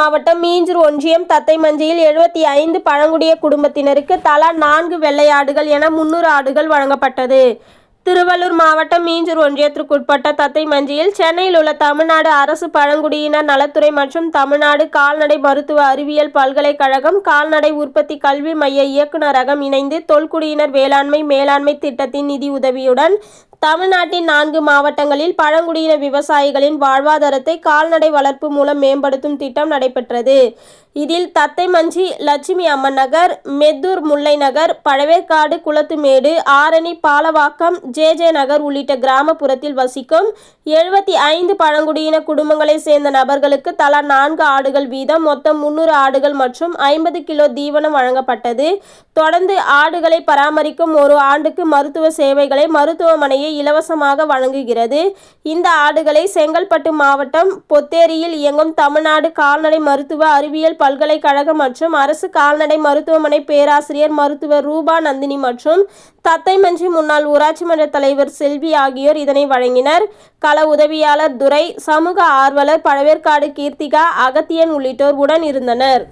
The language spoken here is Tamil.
மாவட்டம் மீஞ்சூர் ஒன்றியம் தத்தைமஞ்சியில் எழுபத்தி ஐந்து பழங்குடிய குடும்பத்தினருக்கு தலா நான்கு வெள்ளையாடுகள் என முன்னூறு ஆடுகள் வழங்கப்பட்டது. திருவள்ளூர் மாவட்டம் மீஞ்சூர் ஒன்றியத்திற்குட்பட்ட தத்தைமஞ்சியில் சென்னையில் உள்ள தமிழ்நாடு அரசு பழங்குடியினர் நலத்துறை மற்றும் தமிழ்நாடு கால்நடை மருத்துவ அறிவியல் பல்கலைக்கழகம் கால்நடை உற்பத்தி கல்வி மைய இயக்குநரகம் இணைந்து தொல்குடியினர் வேளாண்மை மேலாண்மை திட்டத்தின் நிதி உதவியுடன் தமிழ்நாட்டின் நான்கு மாவட்டங்களில் பழங்குடியின விவசாயிகளின் வாழ்வாதாரத்தை கால்நடை வளர்ப்பு மூலம் மேம்படுத்தும் திட்டம் நடைபெற்றது. இதில் தத்தைமஞ்சி லட்சுமி அம்மன் நகர் மெத்தூர் முல்லை நகர் பழவேற்காடு குளத்துமேடு ஆரணி பாலவாக்கம் ஜே ஜே நகர் உள்ளிட்ட கிராமப்புறத்தில் வசிக்கும் எழுபத்தி ஐந்து பழங்குடியின குடும்பங்களை சேர்ந்த நபர்களுக்கு தலா நான்கு ஆடுகள் வீதம் மொத்தம் முன்னூறு ஆடுகள் மற்றும் ஐம்பது கிலோ தீவனம் வழங்கப்பட்டது. தொடர்ந்து ஆடுகளை பராமரிக்கும் ஒரு ஆண்டுக்கு மருத்துவ சேவைகளை மருத்துவமனையை இலவசமாக வழங்குகிறது. இந்த ஆடுகளை செங்கல்பட்டு மாவட்டம் பொத்தேரியில் இயங்கும் தமிழ்நாடு கால்நடை மருத்துவ அறிவியல் பல்கலைக்கழகம் மற்றும் அரசு கால்நடை மருத்துவமனை பேராசிரியர் மருத்துவர் ரூபா நந்தினி மற்றும் தத்தைமஞ்சி முன்னாள் ஊராட்சி மன்ற தலைவர் செல்வி ஆகியோர் இதனை வழங்கினர். கள உதவியாளர் துரை சமூக ஆர்வலர் பழவேற்காடு கீர்த்திகா அகத்தியன் உள்ளிட்டோர் உடன் இருந்தனர்.